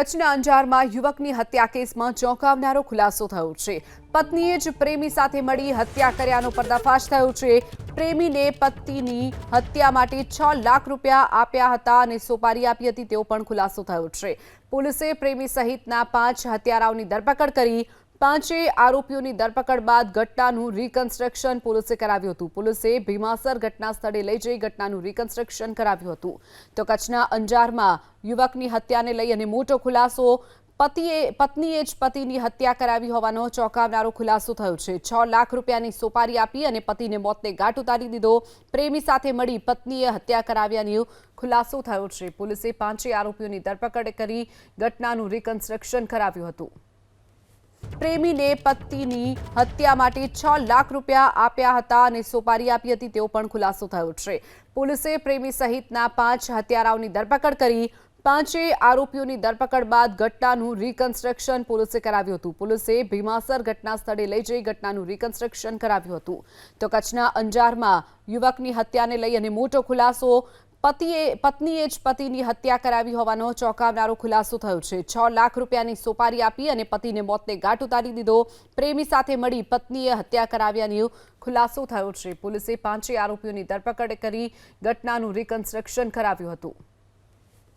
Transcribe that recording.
કચ્છના અંજારમાં યુવકની હત્યા કેસમાં ચોંકાવનારો ખુલાસો થયો છે. પત્નીએ જ પ્રેમી સાથે મળી હત્યા કર્યાનો પર્દાફાશ થયો છે. પ્રેમીને પત્નીની હત્યા માટે છ લાખ રૂપિયા આપ્યા હતા અને સોપારી આપી હતી, તેવો પણ ખુલાસો થયો છે. પોલીસે પ્રેમી સહિતના પાંચ હત્યારાઓની ધરપકડ કરી પાંચેય આરોપીઓની ધરપકડ બાદ ઘટનાનું રિકન્સ્ટ્રક્શન પોલીસે કરાવ્યું હતું. પોલીસે ભીમાસર ઘટના સ્થળે લઈ જઈ ઘટનાનું રિકન્સ્ટ્રક્શન કરાવ્યું હતું. તો કચ્છના અંજારમાં યુવકની હત્યાને લઈ અને મોટો ખુલાસો, પતિએ, પત્નીએ જ પતિની હત્યા કરાવી હોવાનો ચોંકાવનારો ખુલાસો થયો છે. છ લાખ રૂપિયાની સોપારી આપી અને પતિને મોતને ઘાટ ઉતારી દીધો. પ્રેમી સાથે મળી પત્નીએ હત્યા કરાવ્યાનો ખુલાસો થયો છે. પોલીસે પાંચેય આરોપીઓની ધરપકડ કરી ઘટનાનું રિકન્સ્ટ્રક્શન કરાવ્યું હતું. પ્રેમીને પત્નીની હત્યા માટે છ લાખ રૂપિયા આપ્યા હતા અને સોપારી આપી હતી, તેવો પણ ખુલાસો થયો છે. પોલીસે પ્રેમી સહિતના પાંચ હત્યારાઓની ધરપકડ કરી પાંચેય આરોપીઓની ધરપકડ બાદ ઘટનાનું રિકન્સ્ટ્રક્શન પોલીસે કરાવ્યું હતું. પોલીસે ભીમાસર ઘટના સ્થળે લઈ જઈ ઘટનાનું રિકન્સ્ટ્રક્શન કરાવ્યું હતું. તો કચ્છના અંજારમાં યુવકની હત્યાને લઈ અને મોટો ખુલાસો પતિએ, પત્નીએ જ પતિની હત્યા કરાવી હોવાનો ચોંકાવનારો ખુલાસો થયો છે. છ લાખ રૂપિયાની સોપારી આપી અને પતિને મોતને ગાંઠ ઉતારી દીધો. પ્રેમી સાથે મળી પત્નીએ હત્યા કરાવ્યાની ખુલાસો થયો છે. પોલીસે પાંચેય આરોપીઓની ધરપકડ કરી ઘટનાનું રિકન્સ્ટ્રક્શન કરાવ્યું હતું.